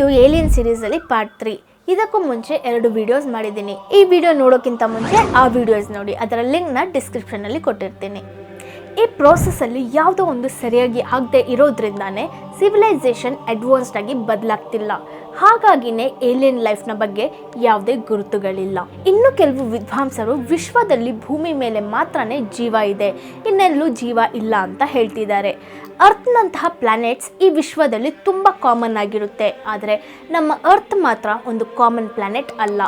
ಇದು alien series ಅಲ್ಲಿ part three ಇದಕ್ಕೂ ಮುಂಚೆ ಎರಡು ವಿಡಿಯೋಸ್ ಮಾಡಿದ್ದೀನಿ. ಈ ವಿಡಿಯೋ ನೋಡೋಕ್ಕಿಂತ ಮುಂಚೆ ಆ ವಿಡಿಯೋಸ್ ನೋಡಿ. ಅದರ ಲಿಂಕ್ನ ಡಿಸ್ಕ್ರಿಪ್ಷನಲ್ಲಿ ಕೊಟ್ಟಿರ್ತೀನಿ. ಈ ಪ್ರೋಸೆಸ್ಸಲ್ಲಿ ಯಾವುದೋ ಒಂದು ಸರಿಯಾಗಿ ಆಗದೆ ಇರೋದ್ರಿಂದಾನೇ ಸಿವಿಲೈಸೇಷನ್ ಅಡ್ವಾನ್ಸ್ಡ್ ಆಗಿ ಬದಲಾಗ್ತಿಲ್ಲ. ಹಾಗಾಗಿನೇ ಏಲಿಯನ್ ಲೈಫ್ನ ಬಗ್ಗೆ ಯಾವುದೇ ಗುರುತುಗಳಿಲ್ಲ. ಇನ್ನು ಕೆಲವು ವಿದ್ವಾಂಸರು ವಿಶ್ವದಲ್ಲಿ ಭೂಮಿ ಮೇಲೆ ಮಾತ್ರನೇ ಜೀವ ಇದೆ. ಇನ್ನೆಲ್ಲೂ ಜೀವ ಇಲ್ಲ ಅಂತ ಹೇಳ್ತಿದ್ದಾರೆ. ಅರ್ತ್ನಂತಹ ಪ್ಲಾನೆಟ್ಸ್ ಈ ವಿಶ್ವದಲ್ಲಿ ತುಂಬ ಕಾಮನ್ ಆಗಿರುತ್ತೆ. ಆದರೆ ನಮ್ಮ ಅರ್ತ್ ಮಾತ್ರ ಒಂದು ಕಾಮನ್ ಪ್ಲಾನೆಟ್ ಅಲ್ಲ.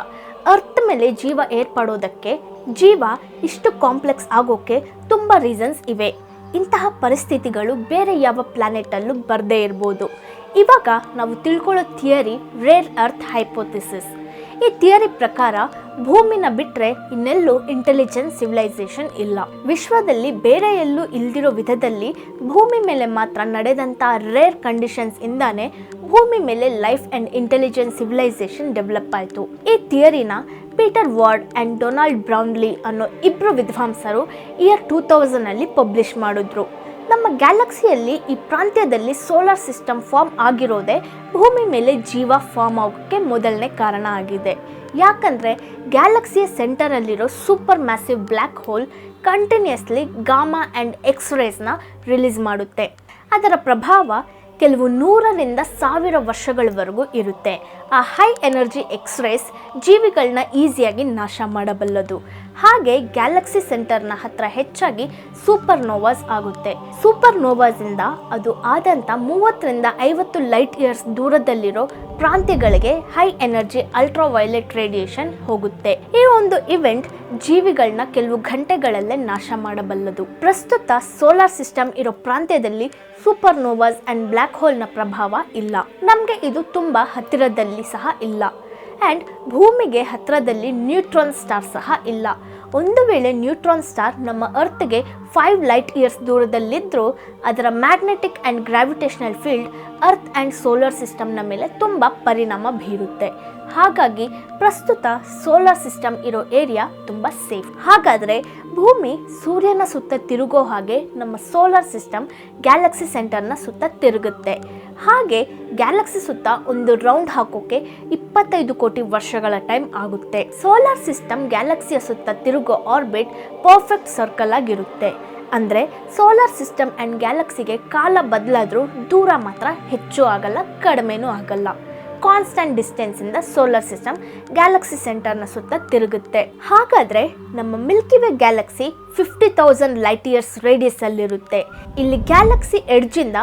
ಅರ್ತ್ ಮೇಲೆ ಜೀವ ಏರ್ಪಡೋದಕ್ಕೆ, ಜೀವ ಇಷ್ಟು ಕಾಂಪ್ಲೆಕ್ಸ್ ಆಗೋಕ್ಕೆ ತುಂಬ ರೀಸನ್ಸ್ ಇವೆ. ಇಂತಹ ಪರಿಸ್ಥಿತಿಗಳು ಬೇರೆ ಯಾವ ಪ್ಲಾನೆಟಲ್ಲೂ ಬರದೇ ಇರ್ಬೋದು. ಇವಾಗ ನಾವು ತಿಳ್ಕೊಳ್ಳೋ ಥಿಯರಿ ರೇರ್ ಅರ್ತ್ ಹೈಪೋಥಿಸಿಸ್ ಈ ಥಿಯರಿ ಪ್ರಕಾರ ಭೂಮಿನ ಬಿಟ್ಟರೆ ಇನ್ನೆಲ್ಲೂ ಇಂಟೆಲಿಜೆನ್ಸ್ ಸಿವಿಲೈಸೇಷನ್ ಇಲ್ಲ. ವಿಶ್ವದಲ್ಲಿ ಬೇರೆ ಎಲ್ಲೂ ಇಲ್ದಿರೋ ವಿಧದಲ್ಲಿ ಭೂಮಿ ಮೇಲೆ ಮಾತ್ರ ನಡೆದಂಥ ರೇರ್ ಕಂಡೀಷನ್ಸ್ ಇಂದಾನೆ ಭೂಮಿ ಮೇಲೆ life and intelligence civilisation develop ಆಯಿತು. ಈ ಥಿಯರಿನ Peter Ward and Donald Brownlee ಅನ್ನೋ ಇಬ್ಬರು ವಿದ್ವಾಂಸರು ಇಯರ್ ಟೂ ತೌಸಂಡಲ್ಲಿ ಪಬ್ಲಿಷ್ ಮಾಡಿದ್ರು. ನಮ್ಮ ಗ್ಯಾಲಕ್ಸಿಯಲ್ಲಿ ಈ ಪ್ರಾಂತ್ಯದಲ್ಲಿ ಸೋಲಾರ್ ಸಿಸ್ಟಮ್ ಫಾರ್ಮ್ ಆಗಿರೋದೇ ಭೂಮಿ ಮೇಲೆ ಜೀವ ಫಾರ್ಮ್ ಆಗೋಕ್ಕೆ ಮೊದಲನೇ ಕಾರಣ ಆಗಿದೆ. ಯಾಕಂದರೆ ಗ್ಯಾಲಕ್ಸಿಯ ಸೆಂಟರಲ್ಲಿರೋ supermassive black hole continuously gamma and ಎಕ್ಸ್ರೇಸ್ನ release ಮಾಡುತ್ತೆ. ಅದರ ಪ್ರಭಾವ ಕೆಲವು ನೂರರಿಂದ ಸಾವಿರ ವರ್ಷಗಳವರೆಗೂ ಇರುತ್ತೆ. ಆ ಹೈ ಎನರ್ಜಿ ಎಕ್ಸ್ರೇಸ್ ಜೀವಿಗಳನ್ನ ಈಸಿಯಾಗಿ ನಾಶ ಮಾಡಬಲ್ಲದು. ಹಾಗೆ ಗ್ಯಾಲಕ್ಸಿ ಸೆಂಟರ್ನ ಹತ್ರ ಹೆಚ್ಚಾಗಿ ಸೂಪರ್ ನೋವಾಸ್ ಆಗುತ್ತೆ. ಸೂಪರ್ ನೋವಾಸಿಂದ ಅದು ಆದಂಥ ಮೂವತ್ತರಿಂದ ಐವತ್ತು ಲೈಟ್ ಇಯರ್ಸ್ ದೂರದಲ್ಲಿರೋ ಪ್ರಾಂತ್ಯಗಳಿಗೆ high energy ultraviolet radiation ಹೋಗುತ್ತೆ. ಈ ಒಂದು ಇವೆಂಟ್ ಜೀವಿಗಳನ್ನ ಕೆಲವು ಗಂಟೆಗಳಲ್ಲೇ ನಾಶ ಮಾಡಬಲ್ಲದು. ಪ್ರಸ್ತುತ ಸೋಲಾರ್ ಸಿಸ್ಟಮ್ ಇರೋ ಪ್ರಾಂತ್ಯದಲ್ಲಿ ಸೂಪರ್ ನೋವಾಸ್ ಅಂಡ್ ಬ್ಲ್ಯಾಕ್ ಹೋಲ್ನ ಪ್ರಭಾವ ಇಲ್ಲ. ನಮಗೆ ಇದು ತುಂಬ ಹತ್ತಿರದಲ್ಲಿ ಸಹ ಇಲ್ಲ. ಆ್ಯಂಡ್ ಭೂಮಿಗೆ ಹತ್ತಿರದಲ್ಲಿ ನ್ಯೂಟ್ರಾನ್ ಸ್ಟಾರ್ ಸಹ ಇಲ್ಲ. ಒಂದು ವೇಳೆ ನ್ಯೂಟ್ರಾನ್ ಸ್ಟಾರ್ ನಮ್ಮ ಅರ್ತ್ಗೆ ಫೈವ್ ಲೈಟ್ ಇಯರ್ಸ್ ದೂರದಲ್ಲಿದ್ದರೂ ಅದರ magnetic and gravitational field earth and solar ಸಿಸ್ಟಮ್ನ ಮೇಲೆ ತುಂಬ ಪರಿಣಾಮ ಬೀರುತ್ತೆ. ಹಾಗಾಗಿ ಪ್ರಸ್ತುತ ಸೋಲಾರ್ ಸಿಸ್ಟಮ್ ಇರೋ ಏರಿಯಾ ತುಂಬ ಸೇಫ್ ಹಾಗಾದರೆ ಭೂಮಿ ಸೂರ್ಯನ ಸುತ್ತ ತಿರುಗೋ ಹಾಗೆ ನಮ್ಮ ಸೋಲಾರ್ ಸಿಸ್ಟಮ್ ಗ್ಯಾಲಕ್ಸಿ ಸೆಂಟರ್ನ ಸುತ್ತ ತಿರುಗುತ್ತೆ. ಹಾಗೆ ಗ್ಯಾಲಕ್ಸಿ ಸುತ್ತ ಒಂದು ರೌಂಡ್ ಹಾಕೋಕೆ ಇಪ್ಪತ್ತೈದು ಕೋಟಿ ವರ್ಷಗಳ ಟೈಮ್ ಆಗುತ್ತೆ. ಸೋಲಾರ್ ಸಿಸ್ಟಮ್ ಗ್ಯಾಲಕ್ಸಿಯ ಸುತ್ತ ತಿರುಗೋ ಆರ್ಬಿಟ್ ಪರ್ಫೆಕ್ಟ್ ಸರ್ಕಲ್ ಆಗಿರುತ್ತೆ. ಅಂದರೆ ಸೋಲಾರ್ ಸಿಸ್ಟಮ್ ಆ್ಯಂಡ್ ಗ್ಯಾಲಕ್ಸಿಗೆ ಕಾಲ ಬದಲಾದರೂ ದೂರ ಮಾತ್ರ ಹೆಚ್ಚು ಆಗಲ್ಲ, ಕಡಿಮೆನೂ ಆಗಲ್ಲ. ಕಾನ್ಸ್ಟಂಟ್ ಡಿಸ್ಟೆನ್ಸಿಂದ ಸೋಲಾರ್ ಸಿಸ್ಟಮ್ ಗ್ಯಾಲಕ್ಸಿ ಸೆಂಟರ್ನ ಸುತ್ತ ತಿರುಗುತ್ತೆ. ಹಾಗಾದರೆ ನಮ್ಮ Milky Way galaxy fifty thousand light years ರೇಡಿಯಸ್ಸಲ್ಲಿರುತ್ತೆ ಇಲ್ಲಿ galaxy ಎಡ್ಜಿಂದ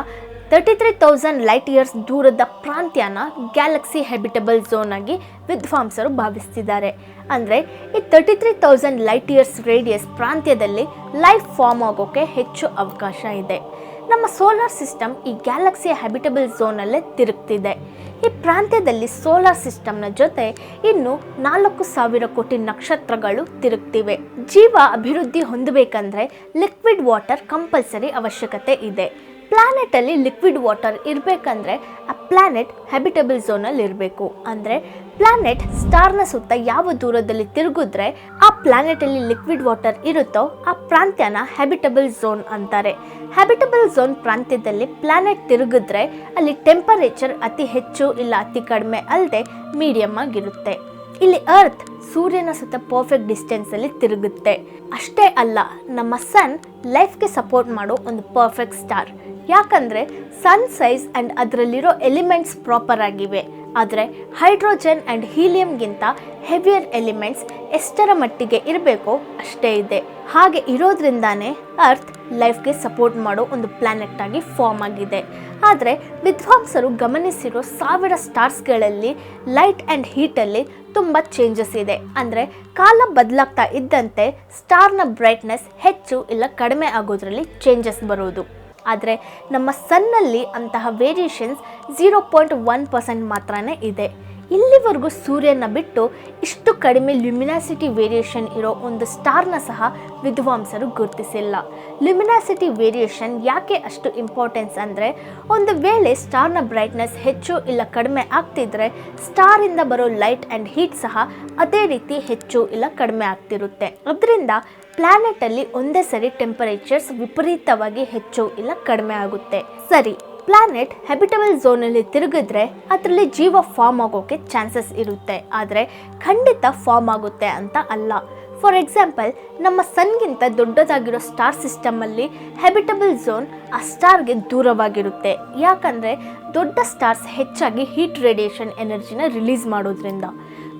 thirty three thousand light years ದೂರದ ಪ್ರಾಂತ್ಯನ ಗ್ಯಾಲಕ್ಸಿ ಹ್ಯಾಬಿಟಬಲ್ ಝೋನ್ ಆಗಿ ವಿದ್ವಾಂಸರು ಭಾವಿಸ್ತಿದ್ದಾರೆ. ಅಂದರೆ ಈ thirty three thousand light years radius ಪ್ರಾಂತ್ಯದಲ್ಲಿ ಲೈಫ್ ಫಾರ್ಮ್ ಆಗೋಕ್ಕೆ ಹೆಚ್ಚು ಅವಕಾಶ ಇದೆ. ನಮ್ಮ ಸೋಲಾರ್ ಸಿಸ್ಟಮ್ ಈ ಗ್ಯಾಲಕ್ಸಿಯ ಹ್ಯಾಬಿಟಬಲ್ ಝೋನಲ್ಲೇ ತಿರುಗ್ತಿದೆ. ಈ ಪ್ರಾಂತ್ಯದಲ್ಲಿ ಸೋಲಾರ್ ಸಿಸ್ಟಮ್ನ ಜೊತೆ ಇನ್ನು ನಾಲ್ಕು ಸಾವಿರ ಕೋಟಿ ನಕ್ಷತ್ರಗಳು ತಿರುಗ್ತಿವೆ. ಜೀವ ಅಭಿವೃದ್ಧಿ ಹೊಂದಬೇಕಂದ್ರೆ ಲಿಕ್ವಿಡ್ ವಾಟರ್ ಕಂಪಲ್ಸರಿ ಅವಶ್ಯಕತೆ ಇದೆ. ಪ್ಲಾನೆಟಲ್ಲಿ ಲಿಕ್ವಿಡ್ ವಾಟರ್ ಇರಬೇಕಂದ್ರೆ ಆ ಪ್ಲಾನೆಟ್ ಹ್ಯಾಬಿಟಬಲ್ ಝೋನಲ್ಲಿ ಇರಬೇಕು. ಅಂದರೆ ಪ್ಲಾನೆಟ್ ಸ್ಟಾರ್ನ ಸುತ್ತ ಯಾವ ದೂರದಲ್ಲಿ ತಿರುಗಿದ್ರೆ ಆ ಪ್ಲ್ಯಾನೆಟಲ್ಲಿ ಲಿಕ್ವಿಡ್ ವಾಟರ್ ಇರುತ್ತೋ ಆ ಪ್ರಾಂತ್ಯನ ಹ್ಯಾಬಿಟಬಲ್ ಝೋನ್ ಅಂತಾರೆ. ಹ್ಯಾಬಿಟಬಲ್ ಝೋನ್ ಪ್ರಾಂತ್ಯದಲ್ಲಿ ಪ್ಲಾನೆಟ್ ತಿರುಗಿದ್ರೆ ಅಲ್ಲಿ ಟೆಂಪರೇಚರ್ ಅತಿ ಹೆಚ್ಚು ಇಲ್ಲ ಅತಿ ಕಡಿಮೆ ಅಲ್ಲದೆ ಮೀಡಿಯಮ್ ಆಗಿರುತ್ತೆ. ಇಲ್ಲಿ ಅರ್ತ್ ಸೂರ್ಯನ ಸುತ್ತ ಪರ್ಫೆಕ್ಟ್ ಡಿಸ್ಟೆನ್ಸಲ್ಲಿ ತಿರುಗುತ್ತೆ. ಅಷ್ಟೇ ಅಲ್ಲ, ನಮ್ಮ ಸನ್ ಲೈಫ್ಗೆ ಸಪೋರ್ಟ್ ಮಾಡೋ ಒಂದು ಪರ್ಫೆಕ್ಟ್ ಸ್ಟಾರ್ ಯಾಕಂದರೆ ಸನ್ ಸೈಜ್ ಆ್ಯಂಡ್ ಅದರಲ್ಲಿರೋ ಎಲಿಮೆಂಟ್ಸ್ ಪ್ರಾಪರ್ ಆಗಿವೆ. ಆದರೆ ಹೈಡ್ರೋಜನ್ ಆ್ಯಂಡ್ ಹೀಲಿಯಂಗಿಂತ ಹೆವಿಯರ್ ಎಲಿಮೆಂಟ್ಸ್ ಎಷ್ಟರ ಮಟ್ಟಿಗೆ ಇರಬೇಕೋ ಅಷ್ಟೇ ಇದೆ. ಹಾಗೆ ಇರೋದ್ರಿಂದಾನೇ ಅರ್ತ್ ಲೈಫ್ಗೆ ಸಪೋರ್ಟ್ ಮಾಡೋ ಒಂದು ಪ್ಲ್ಯಾನೆಟ್ ಆಗಿ ಫಾರ್ಮ್ ಆಗಿದೆ. ಆದರೆ ವಿದ್ವಾಂಸರು ಗಮನಿಸಿರೋ ಸಾವಿರ ಸ್ಟಾರ್ಸ್ಗಳಲ್ಲಿ ಲೈಟ್ ಆ್ಯಂಡ್ ಹೀಟಲ್ಲಿ ತುಂಬ ಚೇಂಜಸ್ ಇದೆ. ಅಂದರೆ ಕಾಲ ಬದಲಾಗ್ತಾ ಇದ್ದಂತೆ ಸ್ಟಾರ್ನ ಬ್ರೈಟ್ನೆಸ್ ಹೆಚ್ಚು ಇಲ್ಲ ಕಡಿಮೆ ಆಗೋದ್ರಲ್ಲಿ ಚೇಂಜಸ್ ಬರೋದು. ಆದರೆ ನಮ್ಮ ಸನ್ನಲ್ಲಿ ಅಂತಹ variations zero point one percent ಮಾತ್ರ ಇದೆ. ಇಲ್ಲಿವರೆಗೂ ಸೂರ್ಯನ ಬಿಟ್ಟು ಇಷ್ಟು ಕಡಿಮೆ ಲ್ಯುಮಿನಾಸಿಟಿ ವೇರಿಯೇಷನ್ ಇರೋ ಒಂದು ಸ್ಟಾರ್ನ ಸಹ ವಿದ್ವಾಂಸರು ಗುರುತಿಸಿಲ್ಲ. ಲ್ಯುಮಿನಾಸಿಟಿ ವೇರಿಯೇಷನ್ ಯಾಕೆ ಅಷ್ಟು ಇಂಪಾರ್ಟೆನ್ಸ್ ಅಂದರೆ ಒಂದು ವೇಳೆ ಸ್ಟಾರ್ನ ಬ್ರೈಟ್ನೆಸ್ ಹೆಚ್ಚು ಇಲ್ಲ ಕಡಿಮೆ ಆಗ್ತಿದ್ರೆ ಸ್ಟಾರಿಂದ ಬರೋ ಲೈಟ್ ಆ್ಯಂಡ್ ಹೀಟ್ ಸಹ ಅದೇ ರೀತಿ ಹೆಚ್ಚು ಇಲ್ಲ ಕಡಿಮೆ ಆಗ್ತಿರುತ್ತೆ. ಅದರಿಂದ ಪ್ಲಾನೆಟಲ್ಲಿ ಒಂದೇ ಸರಿ ಟೆಂಪರೇಚರ್ಸ್ ವಿಪರೀತವಾಗಿ ಹೆಚ್ಚು ಇಲ್ಲ ಕಡಿಮೆ ಆಗುತ್ತೆ. ಸರಿ ಪ್ಲಾನೆಟ್ ಹೆಬಿಟಬಲ್ ಝೋನಲ್ಲಿ ತಿರುಗಿದ್ರೆ ಅದರಲ್ಲಿ ಜೀವ ಫಾರ್ಮ್ ಆಗೋಕೆ ಚಾನ್ಸಸ್ ಇರುತ್ತೆ. ಆದರೆ ಖಂಡಿತ ಫಾರ್ಮ್ ಆಗುತ್ತೆ ಅಂತ ಅಲ್ಲ. ಫಾರ್ ಎಕ್ಸಾಂಪಲ್ ನಮ್ಮ ಸನ್ಗಿಂತ ದೊಡ್ಡದಾಗಿರೋ ಸ್ಟಾರ್ ಸಿಸ್ಟಮಲ್ಲಿ ಹ್ಯಾಬಿಟಬಲ್ ಝೋನ್ ಆ ಸ್ಟಾರ್ಗೆ ದೂರವಾಗಿರುತ್ತೆ. ಯಾಕಂದರೆ ದೊಡ್ಡ ಸ್ಟಾರ್ಸ್ ಹೆಚ್ಚಾಗಿ ಹೀಟ್ ರೇಡಿಯೇಷನ್ ಎನರ್ಜಿನ ರಿಲೀಸ್ ಮಾಡೋದ್ರಿಂದ.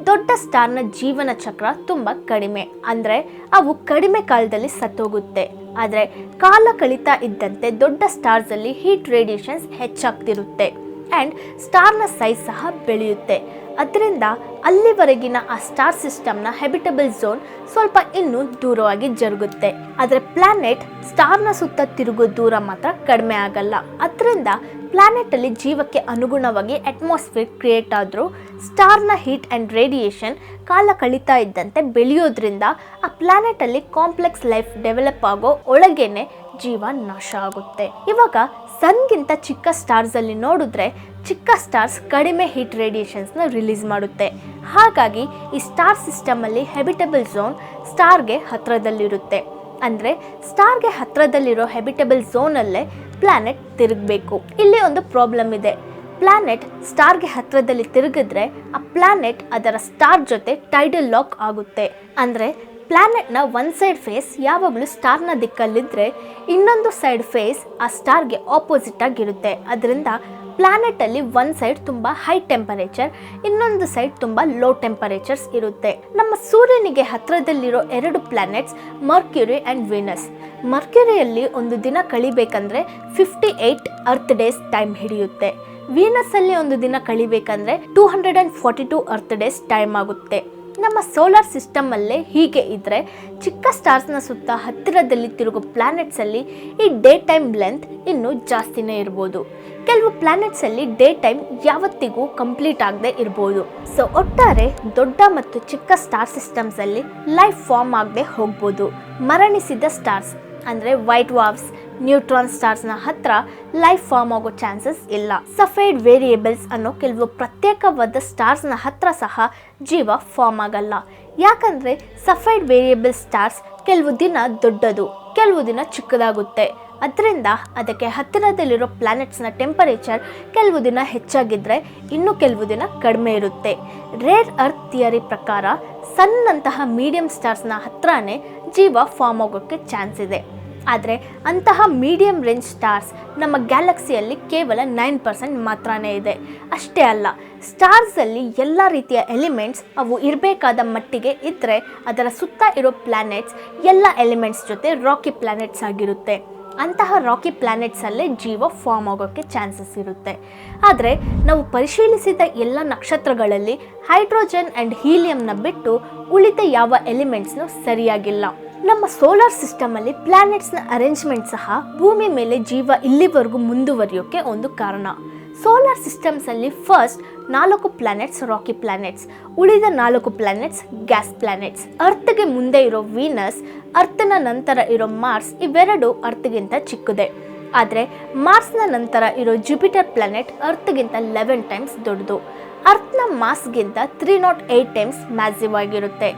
ದೊಡ್ಡ ಸ್ಟಾರ್ನ ಜೀವನ ಚಕ್ರ ತುಂಬ ಕಡಿಮೆ. ಅಂದರೆ ಅವು ಕಡಿಮೆ ಕಾಲದಲ್ಲಿ ಸತ್ತೋಗುತ್ತೆ. ಆದರೆ ಕಾಲ ಕಳೀತಾ ಇದ್ದಂತೆ ದೊಡ್ಡ ಸ್ಟಾರ್ಸಲ್ಲಿ ಹೀಟ್ ರೇಡಿಯೇಷನ್ಸ್ ಹೆಚ್ಚಾಗ್ತಿರುತ್ತೆ. ಆ್ಯಂಡ್ ಸ್ಟಾರ್ನ ಸೈಜ್ ಸಹ ಬೆಳೆಯುತ್ತೆ. ಅದರಿಂದ ಅಲ್ಲಿವರೆಗಿನ ಆ ಸ್ಟಾರ್ ಸಿಸ್ಟಮ್ನ ಹೆಬಿಟಬಲ್ ಝೋನ್ ಸ್ವಲ್ಪ ಇನ್ನೂ ದೂರವಾಗಿ ಜರುಗುತ್ತೆ. ಆದರೆ ಪ್ಲಾನೆಟ್ ಸ್ಟಾರ್ನ ಸುತ್ತ ತಿರುಗೋ ದೂರ ಮಾತ್ರ ಕಡಿಮೆ ಆಗಲ್ಲ. ಅದರಿಂದ ಪ್ಲಾನೆಟಲ್ಲಿ ಜೀವಕ್ಕೆ ಅನುಗುಣವಾಗಿ ಅಟ್ಮಾಸ್ಫಿಯರ್ ಕ್ರಿಯೇಟ್ ಆದರೂ ಸ್ಟಾರ್ನ ಹೀಟ್ ಆ್ಯಂಡ್ ರೇಡಿಯೇಷನ್ ಕಾಲ ಕಳೀತಾ ಇದ್ದಂತೆ ಬೆಳೆಯೋದ್ರಿಂದ ಆ ಪ್ಲಾನೆಟಲ್ಲಿ ಕಾಂಪ್ಲೆಕ್ಸ್ ಲೈಫ್ ಡೆವಲಪ್ ಆಗೋ ಒಳಗೇನೆ ಜೀವ ನಾಶ ಆಗುತ್ತೆ. ಇವಾಗ ಸನ್ಗಿಂತ ಚಿಕ್ಕ ಸ್ಟಾರ್ಸಲ್ಲಿ ನೋಡಿದ್ರೆ ಚಿಕ್ಕ ಸ್ಟಾರ್ಸ್ ಕಡಿಮೆ ಹೀಟ್ ರೇಡಿಯೇಷನ್ಸ್ನ ರಿಲೀಸ್ ಮಾಡುತ್ತೆ. ಹಾಗಾಗಿ ಈ ಸ್ಟಾರ್ ಸಿಸ್ಟಮಲ್ಲಿ ಹೆಬಿಟಬಲ್ ಝೋನ್ ಸ್ಟಾರ್ಗೆ ಹತ್ತಿರದಲ್ಲಿರುತ್ತೆ ಅಂದರೆ ಸ್ಟಾರ್ಗೆ ಹತ್ತಿರದಲ್ಲಿರೋ ಹೆಬಿಟಬಲ್ ಝೋನಲ್ಲೇ ಪ್ಲಾನೆಟ್ ತಿರುಗಬೇಕು. ಇಲ್ಲಿ ಒಂದು ಪ್ರಾಬ್ಲಮ್ ಇದೆ. ಪ್ಲಾನೆಟ್ ಸ್ಟಾರ್ಗೆ ಹತ್ತಿರದಲ್ಲಿ ತಿರುಗಿದ್ರೆ ಆ ಪ್ಲಾನೆಟ್ ಅದರ ಸ್ಟಾರ್ ಜೊತೆ ಟೈಡಲ್ ಲಾಕ್ ಆಗುತ್ತೆ. ಅಂದರೆ ಪ್ಲಾನೆಟ್ನ ಒನ್ ಸೈಡ್ ಫೇಸ್ ಯಾವಾಗಲೂ ಸ್ಟಾರ್ನ ದಿಕ್ಕಲ್ಲಿದ್ದರೆ ಇನ್ನೊಂದು ಸೈಡ್ ಫೇಸ್ ಆ ಸ್ಟಾರ್ಗೆ ಆಪೋಸಿಟ್ ಆಗಿರುತ್ತೆ. ಅದರಿಂದ ಪ್ಲಾನೆಟಲ್ಲಿ ಒನ್ ಸೈಡ್ ತುಂಬ ಹೈ ಟೆಂಪರೇಚರ್ ಇನ್ನೊಂದು ಸೈಡ್ ತುಂಬ ಲೋ ಟೆಂಪರೇಚರ್ಸ್ ಇರುತ್ತೆ. ನಮ್ಮ ಸೂರ್ಯನಿಗೆ ಹತ್ತಿರದಲ್ಲಿರೋ ಎರಡು ಪ್ಲಾನೆಟ್ಸ್ ಮರ್ಕ್ಯುರಿ ಆ್ಯಂಡ್ ವೀನಸ್ ಮರ್ಕ್ಯುರಿಯಲ್ಲಿ ಒಂದು ದಿನ ಕಳಿಬೇಕಂದ್ರೆ fifty eight earth days time ಹಿಡಿಯುತ್ತೆ. ವೀನಸ್ಸಲ್ಲಿ ಒಂದು ದಿನ ಕಳಿಬೇಕಂದ್ರೆ two hundred and forty two earth days time ಆಗುತ್ತೆ. ನಮ್ಮ ಸೋಲಾರ್ ಸಿಸ್ಟಮಲ್ಲೇ ಹೀಗೆ ಇದ್ದರೆ ಚಿಕ್ಕ ಸ್ಟಾರ್ಸ್ನ ಸುತ್ತ ಹತ್ತಿರದಲ್ಲಿ ತಿರುಗೋ ಪ್ಲಾನೆಟ್ಸಲ್ಲಿ ಈ ಡೇ ಟೈಮ್ ಲೆಂತ್ ಇನ್ನೂ ಜಾಸ್ತಿನೇ ಇರ್ಬೋದು. ಕೆಲವು ಪ್ಲಾನೆಟ್ಸ್ ಅಲ್ಲಿ ಡೇ ಟೈಮ್ ಯಾವತ್ತಿಗೂ ಕಂಪ್ಲೀಟ್ ಆಗದೆ ಇರ್ಬೋದು. ಸೊ ಒಟ್ಟಾರೆ ದೊಡ್ಡ ಮತ್ತು ಚಿಕ್ಕ ಸ್ಟಾರ್ ಸಿಸ್ಟಮ್ಸ್ ಅಲ್ಲಿ ಲೈಫ್ ಫಾರ್ಮ್ ಆಗದೆ ಹೋಗ್ಬೋದು. ಮರಣಿಸಿದ ಸ್ಟಾರ್ಸ್ ಅಂದರೆ ವೈಟ್ ವಾವ್ಸ್ ನ್ಯೂಟ್ರಾನ್ ಸ್ಟಾರ್ಸ್ನ ಹತ್ರ ಲೈಫ್ ಫಾರ್ಮ್ ಆಗೋ ಚಾನ್ಸಸ್ ಇಲ್ಲ. ಸಫೈಡ್ ವೇರಿಯೇಬಲ್ಸ್ ಅನ್ನೋ ಕೆಲವು ಪ್ರತ್ಯೇಕವಾದ ಸ್ಟಾರ್ಸ್ನ ಹತ್ರ ಸಹ ಜೀವ ಫಾರ್ಮ್ ಆಗಲ್ಲ. ಯಾಕಂದರೆ ಸಫೈಡ್ ವೇರಿಯೇಬಲ್ ಸ್ಟಾರ್ಸ್ ಕೆಲವು ದಿನ ದೊಡ್ಡದು, ಕೆಲವು ದಿನ ಚಿಕ್ಕದಾಗುತ್ತೆ. ಅದರಿಂದ ಅದಕ್ಕೆ ಹತ್ತಿರದಲ್ಲಿರೋ ಪ್ಲ್ಯಾನೆಟ್ಸ್ನ ಟೆಂಪರೇಚರ್ ಕೆಲವು ದಿನ ಹೆಚ್ಚಾಗಿದ್ದರೆ ಇನ್ನು ಕೆಲವು ದಿನ ಕಡಿಮೆ ಇರುತ್ತೆ. ರೇರ್ ಅರ್ತ್ ಥಿಯರಿ ಪ್ರಕಾರ ಸಣ್ಣಂತಹ ಮೀಡಿಯಂ ಸ್ಟಾರ್ಸ್ನ ಹತ್ರನೇ ಜೀವ ಫಾರ್ಮ್ ಆಗೋಕ್ಕೆ ಚಾನ್ಸ್ ಇದೆ. ಆದರೆ ಅಂತಹ ಮೀಡಿಯಂ ರೇಂಜ್ ಸ್ಟಾರ್ಸ್ ನಮ್ಮ ಗ್ಯಾಲಕ್ಸಿಯಲ್ಲಿ ಕೇವಲ ನೈನ್ ಪರ್ಸೆಂಟ್ ಮಾತ್ರನೇ ಇದೆ. ಅಷ್ಟೇ ಅಲ್ಲ ಸ್ಟಾರ್ಸಲ್ಲಿ ಎಲ್ಲ ರೀತಿಯ ಎಲಿಮೆಂಟ್ಸ್ ಅವು ಇರಬೇಕಾದ ಮಟ್ಟಿಗೆ ಇದ್ದರೆ ಅದರ ಸುತ್ತ ಇರೋ ಪ್ಲ್ಯಾನೆಟ್ಸ್ ಎಲ್ಲ ಎಲಿಮೆಂಟ್ಸ್ ಜೊತೆ ರಾಕಿ ಪ್ಲ್ಯಾನೆಟ್ಸ್ ಆಗಿರುತ್ತೆ. ಅಂತಹ ರಾಕಿ ಪ್ಲ್ಯಾನೆಟ್ಸಲ್ಲೇ ಜೀವ ಫಾರ್ಮ್ ಆಗೋಕ್ಕೆ ಚಾನ್ಸಸ್ ಇರುತ್ತೆ. ಆದರೆ ನಾವು ಪರಿಶೀಲಿಸಿದ ಎಲ್ಲ ನಕ್ಷತ್ರಗಳಲ್ಲಿ ಹೈಡ್ರೋಜನ್ ಆ್ಯಂಡ್ ಹೀಲಿಯಂನ ಬಿಟ್ಟು ಉಳಿದ ಯಾವ ಎಲಿಮೆಂಟ್ಸ್ನೂ ಸರಿಯಾಗಿಲ್ಲ. ನಮ್ಮ ಸೋಲಾರ್ ಸಿಸ್ಟಮಲ್ಲಿ ಪ್ಲ್ಯಾನೆಟ್ಸ್ನ ಅರೇಂಜ್ಮೆಂಟ್ ಸಹ ಭೂಮಿ ಮೇಲೆ ಜೀವ ಇಲ್ಲಿವರೆಗೂ ಮುಂದುವರಿಯೋಕ್ಕೆ ಒಂದು ಕಾರಣ. ಸೋಲಾರ್ ಸಿಸ್ಟಮ್ಸಲ್ಲಿ ಫಸ್ಟ್ ನಾಲ್ಕು ಪ್ಲಾನೆಟ್ಸ್ ರಾಕಿ ಪ್ಲಾನೆಟ್ಸ್ ಉಳಿದ ನಾಲ್ಕು ಪ್ಲಾನೆಟ್ಸ್ ಗ್ಯಾಸ್ ಪ್ಲಾನೆಟ್ಸ್ ಅರ್ಥ್ಗೆ ಮುಂದೆ ಇರೋ ವೀನಸ್ ಅರ್ಥನ ನಂತರ ಇರೋ ಮಾರ್ಸ್ ಇವೆರಡು ಅರ್ಥಗಿಂತ ಚಿಕ್ಕದೆ. ಆದರೆ ಮಾರ್ಸ್ನ ನಂತರ ಇರೋ ಜುಪಿಟರ್ ಪ್ಲಾನೆಟ್ ಅರ್ಥಗಿಂತ ಲೆವೆನ್ ಟೈಮ್ಸ್ ದೊಡ್ಡದು. ಅರ್ಥ್ನ ಮಾಸ್ಗಿಂತ three naught eight times massive ಆಗಿರುತ್ತೆ.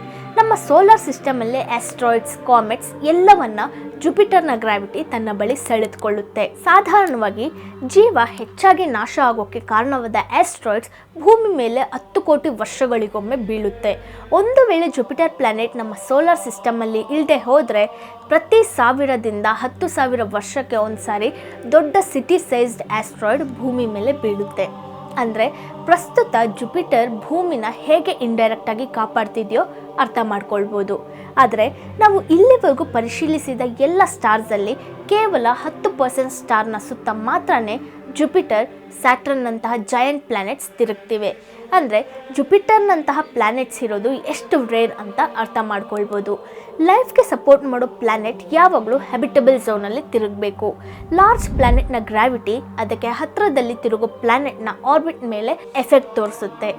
ನಮ್ಮ ಸೋಲಾರ್ ಸಿಸ್ಟಮಲ್ಲೇ ಆಸ್ಟ್ರಾಯ್ಡ್ಸ್ ಕಾಮೆಟ್ಸ್ ಎಲ್ಲವನ್ನ ಜುಪಿಟರ್ನ ಗ್ರಾವಿಟಿ ತನ್ನ ಬಳಿ ಸೆಳೆದುಕೊಳ್ಳುತ್ತೆ. ಸಾಧಾರಣವಾಗಿ ಜೀವ ಹೆಚ್ಚಾಗಿ ನಾಶ ಆಗೋಕ್ಕೆ ಕಾರಣವಾದ ಆಸ್ಟ್ರಾಯ್ಡ್ಸ್ ಭೂಮಿ ಮೇಲೆ ಹತ್ತು ಕೋಟಿ ವರ್ಷಗಳಿಗೊಮ್ಮೆ ಬೀಳುತ್ತೆ. ಒಂದು ವೇಳೆ ಜುಪಿಟರ್ ಪ್ಲಾನೆಟ್ ನಮ್ಮ ಸೋಲಾರ್ ಸಿಸ್ಟಮಲ್ಲಿ ಇಲ್ಲದೆ ಹೋದರೆ ಪ್ರತಿ ಸಾವಿರದಿಂದ ಹತ್ತು ಸಾವಿರ ವರ್ಷಕ್ಕೆ ಒಂದು ಸಾರಿ ದೊಡ್ಡ ಸಿಟಿ ಸೈಜ್ಡ್ ಆಸ್ಟ್ರಾಯ್ಡ್ ಭೂಮಿ ಮೇಲೆ ಬೀಳುತ್ತೆ. ಅಂದರೆ ಪ್ರಸ್ತುತ ಜುಪಿಟರ್ ಭೂಮಿನ ಹೇಗೆ ಇಂಡೈರೆಕ್ಟಾಗಿ ಕಾಪಾಡ್ತಿದೆಯೋ ಅರ್ಥ ಮಾಡ್ಕೊಳ್ಬೋದು. ಆದರೆ ನಾವು ಇಲ್ಲಿವರೆಗೂ ಪರಿಶೀಲಿಸಿದ ಎಲ್ಲ ಸ್ಟಾರ್ಸಲ್ಲಿ ಕೇವಲ ಹತ್ತು ಪರ್ಸೆಂಟ್ ಸ್ಟಾರ್ನ ಸುತ್ತ ಮಾತ್ರ ಜುಪಿಟರ್ ಸ್ಯಾಟ್ರನ್ನಂತಹ ಜಯಂಟ್ ಪ್ಲ್ಯಾನೆಟ್ಸ್ ತಿರುಗ್ತಿವೆ. ಅಂದರೆ ಜುಪಿಟರ್ನಂತಹ ಪ್ಲ್ಯಾನೆಟ್ಸ್ ಇರೋದು ಎಷ್ಟು ರೇರ್ ಅಂತ ಅರ್ಥ ಮಾಡ್ಕೊಳ್ಬೋದು. ಲೈಫ್ಗೆ ಸಪೋರ್ಟ್ ಮಾಡೋ ಪ್ಲ್ಯಾನೆಟ್ ಯಾವಾಗಲೂ ಹ್ಯಾಬಿಟಬಲ್ ಝೋನಲ್ಲಿ ತಿರುಗಬೇಕು. ಲಾರ್ಜ್ ಪ್ಲ್ಯಾನೆಟ್ನ ಗ್ರಾವಿಟಿ ಅದಕ್ಕೆ ಹತ್ತಿರದಲ್ಲಿ ತಿರುಗೋ ಪ್ಲ್ಯಾನೆಟ್ನ ಆರ್ಬಿಟ್ ಮೇಲೆ ಎಫೆಕ್ಟ್ ತೋರಿಸುತ್ತೆ.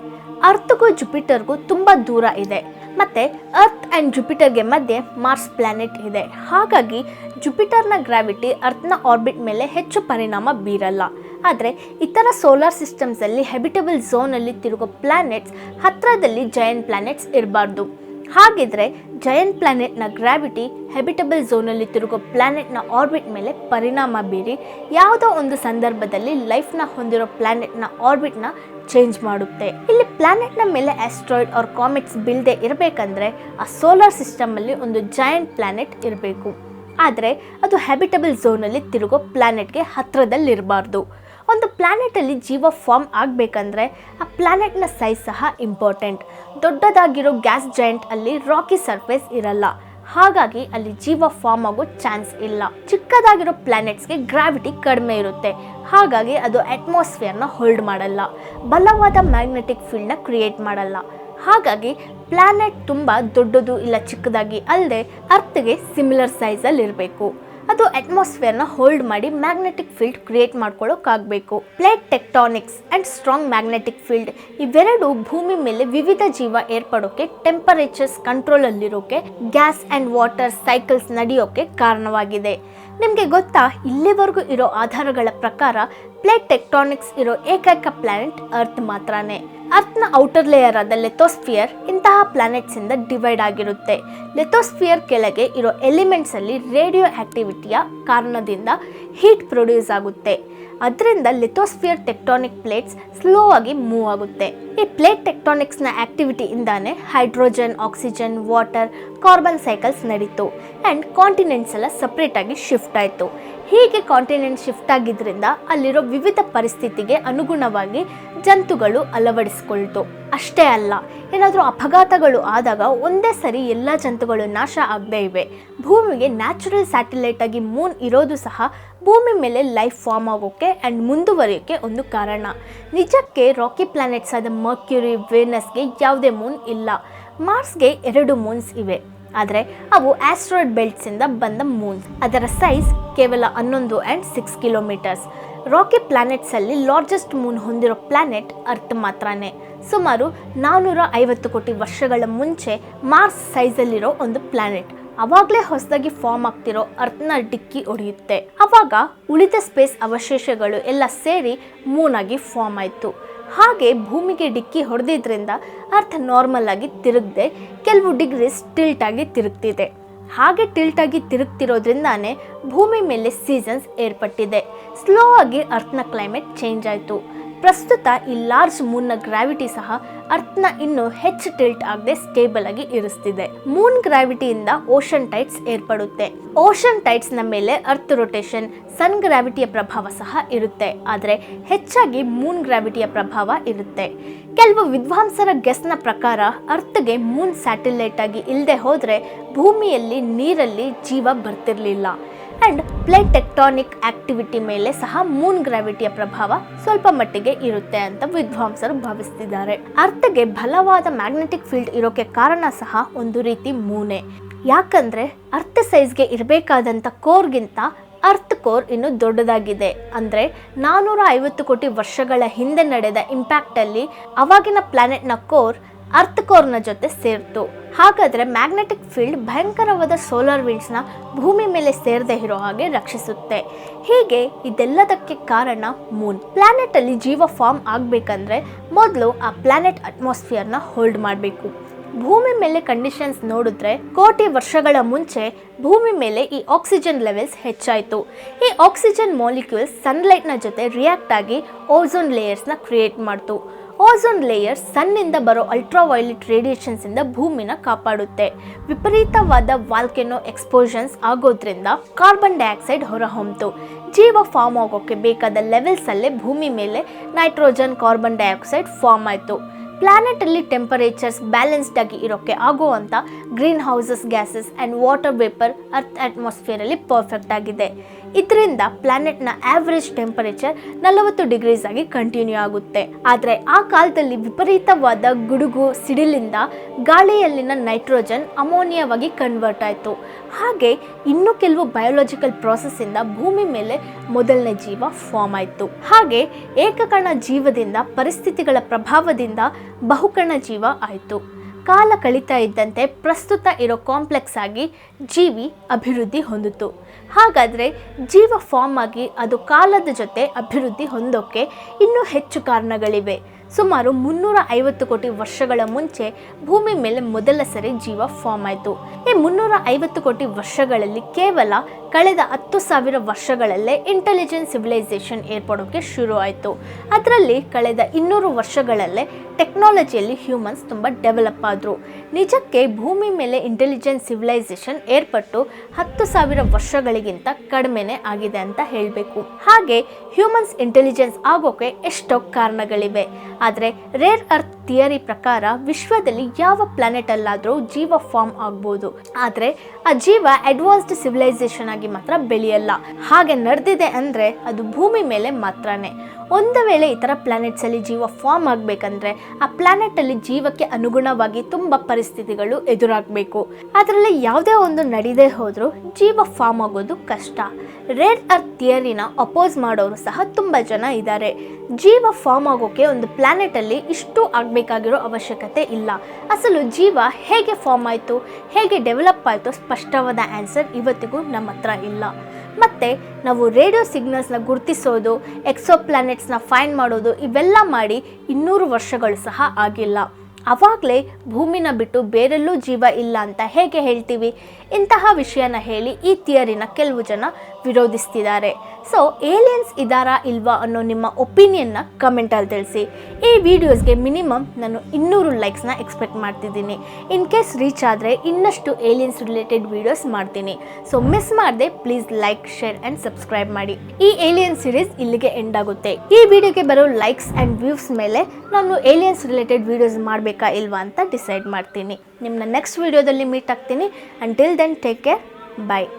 ಅರ್ಥಗೂ ಜುಪಿಟರ್ಗೂ ತುಂಬ ದೂರ ಇದೆ. ಮತ್ತು ಅರ್ತ್ ಆ್ಯಂಡ್ ಜುಪಿಟರ್ಗೆ ಮಧ್ಯೆ ಮಾರ್ಸ್ ಪ್ಲ್ಯಾನೆಟ್ ಇದೆ. ಹಾಗಾಗಿ ಜುಪಿಟರ್ನ ಗ್ರಾವಿಟಿ ಅರ್ಥನ ಆರ್ಬಿಟ್ ಮೇಲೆ ಹೆಚ್ಚು ಪರಿಣಾಮ ಬೀರಲ್ಲ. ಆದರೆ ಇತರ ಸೋಲಾರ್ ಸಿಸ್ಟಮ್ಸಲ್ಲಿ ಹೆಬಿಟಬಲ್ ಝೋನಲ್ಲಿ ತಿರುಗೋ ಪ್ಲ್ಯಾನೆಟ್ಸ್ ಹತ್ತಿರದಲ್ಲಿ ಜಯಂಟ್ ಪ್ಲ್ಯಾನೆಟ್ಸ್ ಇರಬಾರ್ದು. ಹಾಗಿದ್ರೆ ಜಯಂಟ್ ಪ್ಲಾನೆಟ್ನ ಗ್ರಾವಿಟಿ ಹೆಬಿಟಬಲ್ ಝೋನಲ್ಲಿ ತಿರುಗೋ ಪ್ಲಾನೆಟ್ನ ಆರ್ಬಿಟ್ ಮೇಲೆ ಪರಿಣಾಮ ಬೀರಿ ಯಾವುದೋ ಒಂದು ಸಂದರ್ಭದಲ್ಲಿ ಲೈಫ್ನ ಹೊಂದಿರೋ ಪ್ಲಾನೆಟ್ನ ಆರ್ಬಿಟ್ನ ಚೇಂಜ್ ಮಾಡುತ್ತೆ. ಇಲ್ಲಿ ಪ್ಲಾನೆಟ್ನ ಮೇಲೆ ಆಸ್ಟ್ರಾಯ್ಡ್ ಆರ್ ಕಾಮೆಟ್ಸ್ ಬೀಳದೆ ಇರಬೇಕಂದ್ರೆ ಆ ಸೋಲಾರ್ ಸಿಸ್ಟಮಲ್ಲಿ ಒಂದು ಜೈಂಟ್ ಪ್ಲಾನೆಟ್ ಇರಬೇಕು. ಆದರೆ ಅದು ಹ್ಯಾಬಿಟಬಲ್ ಝೋನಲ್ಲಿ ತಿರುಗೋ ಪ್ಲಾನೆಟ್ಗೆ ಹತ್ರದಲ್ಲಿರಬಾರ್ದು. ಒಂದು ಪ್ಲಾನೆಟಲ್ಲಿ ಜೀವ ಫಾರ್ಮ್ ಆಗಬೇಕಂದ್ರೆ ಆ ಪ್ಲ್ಯಾನೆಟ್ನ ಸೈಜ್ ಸಹ ಇಂಪಾರ್ಟೆಂಟ್ ದೊಡ್ಡದಾಗಿರೋ ಗ್ಯಾಸ್ ಜಾಯಿಂಟ್ ಅಲ್ಲಿ ರಾಕಿ ಸರ್ಫೇಸ್ ಇರಲ್ಲ. ಹಾಗಾಗಿ ಅಲ್ಲಿ ಜೀವ ಫಾರ್ಮ್ ಆಗೋ ಚಾನ್ಸ್ ಇಲ್ಲ. ಚಿಕ್ಕದಾಗಿರೋ ಪ್ಲಾನೆಟ್ಸ್ಗೆ ಗ್ರಾವಿಟಿ ಕಡಿಮೆ ಇರುತ್ತೆ. ಹಾಗಾಗಿ ಅದು ಅಟ್ಮಾಸ್ಫಿಯರ್ನ ಹೋಲ್ಡ್ ಮಾಡಲ್ಲ. ಬಲವಾದ ಮ್ಯಾಗ್ನೆಟಿಕ್ ಫೀಲ್ಡ್ನ ಕ್ರಿಯೇಟ್ ಮಾಡಲ್ಲ. ಹಾಗಾಗಿ ಪ್ಲಾನೆಟ್ ತುಂಬ ದೊಡ್ಡದು ಇಲ್ಲ ಚಿಕ್ಕದಾಗಿ ಅಲ್ಲದೆ ಅರ್ತ್ಗೆ ಸಿಮಿಲರ್ ಸೈಜಲ್ಲಿ ಇರಬೇಕು ಅದು ಅಟ್ಮಾಸ್ಫಿಯರ್ನ ಹೋಲ್ಡ್ ಮಾಡಿ magnetic field create ಮಾಡ್ಕೊಳ್ಳೋಕ್ಕಾಗಬೇಕು plate tectonics and strong magnetic field ಇವೆರಡು ಭೂಮಿ ಮೇಲೆ ವಿವಿಧ ಜೀವ ಏರ್ಪಡೋಕೆ ಟೆಂಪರೇಚರ್ಸ್ ಕಂಟ್ರೋಲಲ್ಲಿರೋಕೆ ಗ್ಯಾಸ್ ಆ್ಯಂಡ್ ವಾಟರ್ ಸೈಕಲ್ಸ್ ನಡೆಯೋಕೆ ಕಾರಣವಾಗಿದೆ. ನಿಮಗೆ ಗೊತ್ತಾ, ಇಲ್ಲಿವರೆಗೂ ಇರೋ ಆಧಾರಗಳ ಪ್ರಕಾರ ಪ್ಲೇಟ್ ಟೆಕ್ಟಾನಿಕ್ಸ್ ಇರೋ ಏಕೈಕ ಪ್ಲಾನೆಟ್ ಅರ್ತ್ ಮಾತ್ರನೇ. ಅರ್ತ್ನ ಔಟರ್ ಲೇಯರ್ ಆದ ಲೆಥೋಸ್ಫಿಯರ್ ಇಂತಹ ಪ್ಲಾನೆಟ್ಸ್ ಇಂದ ಡಿವೈಡ್ ಆಗಿರುತ್ತೆ. ಲೆಥೋಸ್ಫಿಯರ್ ಕೆಳಗೆ ಇರೋ ಎಲಿಮೆಂಟ್ಸ್ ಅಲ್ಲಿ ರೇಡಿಯೋ ಆಕ್ಟಿವಿಟಿಯ ಕಾರಣದಿಂದ ಹೀಟ್ ಪ್ರೊಡ್ಯೂಸ್ ಆಗುತ್ತೆ. ಅದರಿಂದ ಲಿಥೋಸ್ಫಿಯರ್ ಟೆಕ್ಟಾನಿಕ್ ಪ್ಲೇಟ್ಸ್ ಸ್ಲೋ ಆಗಿ ಮೂವ್ ಆಗುತ್ತೆ. ಈ ಪ್ಲೇಟ್ ಟೆಕ್ಟಾನಿಕ್ಸ್ನ ಆಕ್ಟಿವಿಟಿಯಿಂದಾನೇ hydrogen oxygen water carbon cycles ನಡೀತು. ಆ್ಯಂಡ್ ಕಾಂಟಿನೆಂಟ್ಸ್ ಎಲ್ಲ ಸಪ್ರೇಟ್ ಆಗಿ ಶಿಫ್ಟ್ ಆಯಿತು. ಹೀಗೆ ಕಾಂಟಿನೆಂಟ್ ಶಿಫ್ಟ್ ಆಗಿದ್ರಿಂದ ಅಲ್ಲಿರೋ ವಿವಿಧ ಪರಿಸ್ಥಿತಿಗೆ ಅನುಗುಣವಾಗಿ ಜಂತುಗಳು ಅಳವಡಿಸ್ಕೊಳ್ತು. ಅಷ್ಟೇ ಅಲ್ಲ, ಏನಾದರೂ ಅಪಘಾತಗಳು ಆದಾಗ ಒಂದೇ ಸರಿ ಎಲ್ಲ ಜಂತುಗಳು ನಾಶ ಆಗದೇ ಇವೆ. ಭೂಮಿಗೆ ನ್ಯಾಚುರಲ್ ಸ್ಯಾಟಲೈಟ್ ಆಗಿ ಮೂನ್ ಇರೋದು ಸಹ ಭೂಮಿ ಮೇಲೆ ಲೈಫ್ ಫಾರ್ಮ್ ಆಗೋಕ್ಕೆ ಆ್ಯಂಡ್ ಮುಂದುವರಿಯೋಕ್ಕೆ ಒಂದು ಕಾರಣ. ನಿಜಕ್ಕೆ ರಾಕಿ ಪ್ಲಾನೆಟ್ಸ್ ಆದ ಮರ್ಕ್ಯುರಿ ವೇನಸ್ಗೆ ಯಾವುದೇ ಮೂನ್ ಇಲ್ಲ. ಮಾರ್ಸ್ಗೆ ಎರಡು ಮೂನ್ಸ್ ಇವೆ. ಆದರೆ ಅವು ಆಸ್ಟ್ರಾಯ್ಡ್ ಬೆಲ್ಟ್ಸಿಂದ ಬಂದ ಮೂನ್ ಅದರ ಸೈಜ್ ಕೇವಲ ಹನ್ನೊಂದು ಆ್ಯಂಡ್ ಸಿಕ್ಸ್ ಕಿಲೋಮೀಟರ್ಸ್ ರಾಕಿ ಪ್ಲಾನೆಟ್ಸಲ್ಲಿ ಲಾರ್ಜೆಸ್ಟ್ ಮೂನ್ ಹೊಂದಿರೋ ಪ್ಲಾನೆಟ್ ಅರ್ತ್ ಮಾತ್ರನೇ. ಸುಮಾರು ನಾನ್ನೂರ ಐವತ್ತು ಕೋಟಿ ವರ್ಷಗಳ ಮುಂಚೆ ಮಾರ್ಸ್ ಸೈಜಲ್ಲಿರೋ ಒಂದು ಪ್ಲಾನೆಟ್ ಅವಾಗಲೇ ಹೊಸದಾಗಿ ಫಾರ್ಮ್ ಆಗ್ತಿರೋ ಅರ್ಥನ ಡಿಕ್ಕಿ ಹೊಡೆಯುತ್ತೆ ಅವಾಗ ಉಳಿದ ಸ್ಪೇಸ್ ಅವಶೇಷಗಳು ಎಲ್ಲ ಸೇರಿ ಮೂನ್ ಆಗಿ ಫಾರ್ಮ್ ಆಯಿತು. ಹಾಗೆ ಭೂಮಿಗೆ ಡಿಕ್ಕಿ ಹೊಡೆದಿದ್ರಿಂದ ಅರ್ಥ ನಾರ್ಮಲ್ ಆಗಿ ತಿರುಗದೆ ಕೆಲವು ಡಿಗ್ರೀಸ್ ಟಿಲ್ಟ್ ಆಗಿ ತಿರುಗ್ತಿದೆ. ಹಾಗೆ ಟಿಲ್ಟ್ ಆಗಿ ತಿರುಗ್ತಿರೋದ್ರಿಂದಾನೇ ಭೂಮಿ ಮೇಲೆ ಸೀಸನ್ಸ್ ಏರ್ಪಟ್ಟಿದೆ. ಸ್ಲೋ ಆಗಿ ಅರ್ಥನ ಕ್ಲೈಮೇಟ್ ಚೇಂಜ್ ಆಯಿತು. ಪ್ರಸ್ತುತ ಈ ಲಾರ್ಜ್ ಮೂನ್ನ ಗ್ರಾವಿಟಿ ಸಹ ಅರ್ಥನ ಇನ್ನೂ ಹೆಚ್ಚು ಟಿಲ್ಟ್ ಆಗದೆ ಸ್ಟೇಬಲ್ ಆಗಿ ಇರಿಸ್ತಿದೆ. ಮೂನ್ ಗ್ರಾವಿಟಿಯಿಂದ ಓಷನ್ ಟೈಟ್ಸ್ ಏರ್ಪಡುತ್ತೆ. ಓಷನ್ ಟೈಟ್ಸ್ನ ಮೇಲೆ ಅರ್ತ್ ರೊಟೇಷನ್, ಸನ್ ಗ್ರಾವಿಟಿಯ ಪ್ರಭಾವ ಸಹ ಇರುತ್ತೆ. ಆದರೆ ಹೆಚ್ಚಾಗಿ ಮೂನ್ ಗ್ರಾವಿಟಿಯ ಪ್ರಭಾವ ಇರುತ್ತೆ. ಕೆಲವು ವಿದ್ವಾಂಸರ ಗೆಸ್ನ ಪ್ರಕಾರ ಅರ್ಥಗೆ ಮೂನ್ ಸ್ಯಾಟಲೈಟ್ ಆಗಿ ಇಲ್ಲದೆ ಹೋದರೆ ಭೂಮಿಯಲ್ಲಿ ನೀರಲ್ಲಿ ಜೀವ ಬರ್ತಿರ್ಲಿಲ್ಲ. ಆ್ಯಂಡ್ ಪ್ಲೇಟ್ ಟೆಕ್ಟಾನಿಕ್ ಆಕ್ಟಿವಿಟಿ ಮೇಲೆ ಸಹ ಮೂನ್ ಗ್ರಾವಿಟಿಯ ಪ್ರಭಾವ ಸ್ವಲ್ಪ ಮಟ್ಟಿಗೆ ಇರುತ್ತೆ ಅಂತ ವಿದ್ವಾಂಸರು ಭಾವಿಸ್ತಿದ್ದಾರೆ. ಅರ್ಥಗೆ ಬಲವಾದ ಮ್ಯಾಗ್ನೆಟಿಕ್ ಫೀಲ್ಡ್ ಇರೋಕೆ ಕಾರಣ ಸಹ ಒಂದು ರೀತಿ ಮೂನೆ ಯಾಕಂದ್ರೆ ಅರ್ಥ ಸೈಜ್ಗೆ ಇರಬೇಕಾದಂಥ ಕೋರ್ಗಿಂತ ಅರ್ತ್ ಕೋರ್ ಇನ್ನು ದೊಡ್ಡದಾಗಿದೆ. ಅಂದರೆ ನಾನ್ನೂರ ಐವತ್ತು ಕೋಟಿ ವರ್ಷಗಳ ಹಿಂದೆ ನಡೆದ ಇಂಪ್ಯಾಕ್ಟಲ್ಲಿ ಅವಾಗಿನ ಪ್ಲಾನೆಟ್ನ ಕೋರ್ ಅರ್ತ್ ಕೋರ್ನ ಜೊತೆ ಸೇರ್ತು. ಹಾಗಾದರೆ ಮ್ಯಾಗ್ನೆಟಿಕ್ ಫೀಲ್ಡ್ ಭಯಂಕರವಾದ ಸೋಲಾರ್ ವಿಂಡ್ಸ್ನ ಭೂಮಿ ಮೇಲೆ ಸೇರದೇ ಇರೋ ಹಾಗೆ ರಕ್ಷಿಸುತ್ತೆ. ಹೀಗೆ? ಇದೆಲ್ಲದಕ್ಕೆ ಕಾರಣ ಮೂನ್ ಪ್ಲ್ಯಾನೆಟಲ್ಲಿ ಜೀವ ಫಾರ್ಮ್ ಆಗಬೇಕಂದ್ರೆ ಮೊದಲು ಆ ಪ್ಲಾನೆಟ್ ಅಟ್ಮಾಸ್ಫಿಯರ್ನ ಹೋಲ್ಡ್ ಮಾಡಬೇಕು. ಭೂಮಿ ಮೇಲೆ ಕಂಡೀಷನ್ಸ್ ನೋಡಿದ್ರೆ ಕೋಟಿ ವರ್ಷಗಳ ಮುಂಚೆ ಭೂಮಿ ಮೇಲೆ ಈ ಆಕ್ಸಿಜನ್ ಲೆವೆಲ್ಸ್ ಹೆಚ್ಚಾಯಿತು. ಈ ಆಕ್ಸಿಜನ್ ಮಾಲಿಕ್ಯೂಲ್ಸ್ ಸನ್ಲೈಟ್ನ ಜೊತೆ ರಿಯಾಕ್ಟ್ ಆಗಿ ಓಝೋನ್ ಲೇಯರ್ಸ್ನ ಕ್ರಿಯೇಟ್ ಮಾಡ್ತು. ಓಝೋನ್ ಲೇಯರ್ ಸನ್ನಿಂದ ಬರೋ ಅಲ್ಟ್ರಾವೈಲೆಟ್ ರೇಡಿಯೇಷನ್ಸಿಂದ ಭೂಮಿನ ಕಾಪಾಡುತ್ತೆ. ವಿಪರೀತವಾದ ವಾಲ್ಕೆನೋ ಎಕ್ಸ್ಪೋಷನ್ಸ್ ಆಗೋದ್ರಿಂದ ಕಾರ್ಬನ್ ಡೈಆಕ್ಸೈಡ್ ಹೊರಹೊಮ್ಮಿತು ಜೀವ ಫಾರ್ಮ್ ಆಗೋಕ್ಕೆ ಬೇಕಾದ ಲೆವೆಲ್ಸಲ್ಲೇ ಭೂಮಿ ಮೇಲೆ ನೈಟ್ರೋಜನ್ ಕಾರ್ಬನ್ ಡೈಆಕ್ಸೈಡ್ ಫಾರ್ಮ್ ಆಯಿತು. ಪ್ಲಾನೆಟಲ್ಲಿ ಟೆಂಪರೇಚರ್ಸ್ ಬ್ಯಾಲೆನ್ಸ್ಡ್ ಆಗಿ ಇರೋಕ್ಕೆ ಆಗುವಂಥ greenhouses gases and water vapour Earth ಅಟ್ಮಾಸ್ಫಿಯರಲ್ಲಿ perfect ಆಗಿದೆ. ಇದರಿಂದ ಪ್ಲಾನೆಟ್ನ ಆವ್ರೇಜ್ ಟೆಂಪರೇಚರ್ ನಲವತ್ತು ಡಿಗ್ರೀಸ್ ಆಗಿ ಕಂಟಿನ್ಯೂ ಆಗುತ್ತೆ. ಆದರೆ ಆ ಕಾಲದಲ್ಲಿ ವಿಪರೀತವಾದ ಗುಡುಗು, ಸಿಡಿಲಿಂದ ಗಾಳಿಯಲ್ಲಿನ ನೈಟ್ರೋಜನ್ ಅಮೋನಿಯಾವಾಗಿ ಕನ್ವರ್ಟ್ ಆಯಿತು. ಹಾಗೆ ಇನ್ನೂ ಕೆಲವು ಬಯೋಲಾಜಿಕಲ್ ಪ್ರಾಸೆಸ್ಸಿಂದ ಭೂಮಿ ಮೇಲೆ ಮೊದಲನೇ ಜೀವ ಫಾರ್ಮ್ ಆಯಿತು. ಹಾಗೆ ಏಕಕಣ ಜೀವದಿಂದ ಪರಿಸ್ಥಿತಿಗಳ ಪ್ರಭಾವದಿಂದ ಬಹುಕಣ ಜೀವ ಆಯಿತು. ಕಾಲ ಕಳೀತಾ ಇದ್ದಂತೆ ಪ್ರಸ್ತುತ ಇರೋ ಕಾಂಪ್ಲೆಕ್ಸ್ ಆಗಿ ಜೀವಿ ಅಭಿವೃದ್ಧಿ ಹೊಂದಿತು ಹಾಗಾದರೆ ಜೀವ ಫಾರ್ಮ್ ಆಗಿ ಅದು ಕಾಲದ ಜೊತೆ ಅಭಿವೃದ್ಧಿ ಹೊಂದೋಕ್ಕೆ ಇನ್ನೂ ಹೆಚ್ಚು ಕಾರಣಗಳಿವೆ. ಸುಮಾರು ಮುನ್ನೂರ ಐವತ್ತು ಕೋಟಿ ವರ್ಷಗಳ ಮುಂಚೆ ಭೂಮಿ ಮೇಲೆ ಮೊದಲ ಸರಿ ಜೀವ ಫಾರ್ಮ್ ಆಯಿತು. ಈ ಮುನ್ನೂರ ಐವತ್ತು ಕೋಟಿ ವರ್ಷಗಳಲ್ಲಿ ಕೇವಲ ಕಳೆದ ಹತ್ತು ಸಾವಿರ ವರ್ಷಗಳಲ್ಲೇ ಇಂಟೆಲಿಜೆಂಟ್ ಸಿವಿಲೈಸೇಷನ್ ಏರ್ಪಡೋಕ್ಕೆ ಶುರು ಆಯಿತು. ಅದರಲ್ಲಿ ಕಳೆದ ಇನ್ನೂರು ವರ್ಷಗಳಲ್ಲೇ ಟೆಕ್ನಾಲಜಿಯಲ್ಲಿ ಹ್ಯೂಮನ್ಸ್ ತುಂಬ ಡೆವಲಪ್ ಆದರು. ನಿಜಕ್ಕೆ ಭೂಮಿ ಮೇಲೆ ಇಂಟೆಲಿಜೆಂಟ್ ಸಿವಿಲೈಸೇಷನ್ ಏರ್ಪಟ್ಟು ಹತ್ತು ಸಾವಿರ ವರ್ಷಗಳಿಗಿಂತ ಕಡಿಮೆನೇ ಆಗಿದೆ ಅಂತ ಹೇಳಬೇಕು. ಹಾಗೆ ಹ್ಯೂಮನ್ಸ್ ಇಂಟೆಲಿಜೆನ್ಸ್ ಆಗೋಕೆ ಎಷ್ಟೋ ಕಾರಣಗಳಿವೆ. ಆದರೆ ರೇರ್ ಅರ್ತ್ ಥಿಯರಿ ಪ್ರಕಾರ ವಿಶ್ವದಲ್ಲಿ ಯಾವ ಪ್ಲಾನೆಟ್ ಅಲ್ಲಾದರೂ ಜೀವ ಫಾರ್ಮ್ ಆಗ್ಬೋದು. ಆದರೆ ಆ ಜೀವ ಅಡ್ವಾನ್ಸ್ಡ್ ಸಿವಿಲೈಸೇಷನ್ ಆಗಿ ಮಾತ್ರ ಬೆಳೆಯಲ್ಲ. ಹಾಗೆ ನಡೆದಿದೆ ಅಂದರೆ ಅದು ಭೂಮಿ ಮೇಲೆ ಮಾತ್ರನೇ. ಒಂದು ವೇಳೆ ಈ ಥರ ಪ್ಲಾನೆಟ್ಸಲ್ಲಿ ಜೀವ ಫಾರ್ಮ್ ಆಗಬೇಕಂದ್ರೆ ಆ ಪ್ಲಾನೆಟಲ್ಲಿ ಜೀವಕ್ಕೆ ಅನುಗುಣವಾಗಿ ತುಂಬ ಪರಿಸ್ಥಿತಿಗಳು ಎದುರಾಗಬೇಕು. ಅದರಲ್ಲಿ ಯಾವುದೇ ಒಂದು ನಡೀದೇ ಹೋದರೂ ಜೀವ ಫಾರ್ಮ್ ಆಗೋದು ಕಷ್ಟ. ರೆಡ್ ಅರ್ತ್ ಥಿಯರಿನ ಅಪೋಸ್ ಮಾಡೋರು ಸಹ ತುಂಬ ಜನ ಇದ್ದಾರೆ ಜೀವ ಫಾರ್ಮ್ ಆಗೋಕೆ ಒಂದು ಪ್ಲಾನೆಟಲ್ಲಿ ಇಷ್ಟು ಆಗಬೇಕಾಗಿರೋ ಅವಶ್ಯಕತೆ ಇಲ್ಲ. ಅಸಲು ಜೀವ ಹೇಗೆ ಫಾರ್ಮ್ ಆಯಿತು, ಹೇಗೆ ಡೆವಲಪ್ ಆಯಿತು ಸ್ಪಷ್ಟವಾದ ಆನ್ಸರ್ ಇವತ್ತಿಗೂ ನಮ್ಮ ಹತ್ರ ಇಲ್ಲ. ಮತ್ತು ನಾವು ರೇಡಿಯೋ ಸಿಗ್ನಲ್ಸ್ನ ಗುರುತಿಸೋದು ಎಕ್ಸೋ ಪ್ಲಾನೆಟ್ಸ್ನ ಫೈಂಡ್ ಮಾಡೋದು, ಇವೆಲ್ಲ ಮಾಡಿ ಇನ್ನೂರು ವರ್ಷಗಳು ಸಹ ಆಗಿಲ್ಲ. ಆವಾಗಲೇ ಭೂಮಿನ ಬಿಟ್ಟು ಬೇರೆಲ್ಲೂ ಜೀವ ಇಲ್ಲ ಅಂತ ಹೇಗೆ ಹೇಳ್ತೀವಿ? ಇಂತಹ ವಿಷಯನ ಹೇಳಿ ಈ ಥಿಯರಿನ ಕೆಲವು ಜನ ವಿರೋಧಿಸ್ತಿದ್ದಾರೆ. ಸೊ ಏಲಿಯನ್ಸ್ ಇದ್ದಾರಾ ಇಲ್ವಾ ಅನ್ನೋ ನಿಮ್ಮ ಒಪಿನಿಯನ್ನ ಕಮೆಂಟಲ್ಲಿ ತಿಳಿಸಿ. ಈ ವಿಡಿಯೋಸ್ಗೆ ಮಿನಿಮಮ್ ನಾನು ಇನ್ನೂರು ಲೈಕ್ಸ್ನ ಎಕ್ಸ್ಪೆಕ್ಟ್ ಮಾಡ್ತಿದ್ದೀನಿ. ಇನ್ ಕೇಸ್ ರೀಚ್ ಆದರೆ ಇನ್ನಷ್ಟು ಏಲಿಯನ್ಸ್ ರಿಲೇಟೆಡ್ ವಿಡಿಯೋಸ್ ಮಾಡ್ತೀನಿ. ಸೊ ಮಿಸ್ ಮಾಡದೆ please like share and subscribe ಮಾಡಿ. ಈ ಏಲಿಯನ್ ಸೀರೀಸ್ ಇಲ್ಲಿಗೆ ಎಂಡ್ ಆಗುತ್ತೆ. ಈ ವಿಡಿಯೋಗೆ ಬರೋ ಲೈಕ್ಸ್ ಆ್ಯಂಡ್ ವ್ಯೂಸ್ ಮೇಲೆ ನಾನು ಏಲಿಯನ್ಸ್ ರಿಲೇಟೆಡ್ ವಿಡಿಯೋಸ್ ಮಾಡಬೇಕಾ ಇಲ್ವಾ ಅಂತ ಡಿಸೈಡ್ ಮಾಡ್ತೀನಿ. ನಿಮ್ಮನ್ನ ನೆಕ್ಸ್ಟ್ ವಿಡಿಯೋದಲ್ಲಿ ಮೀಟ್ ಆಗ್ತೀನಿ. Until then take care bye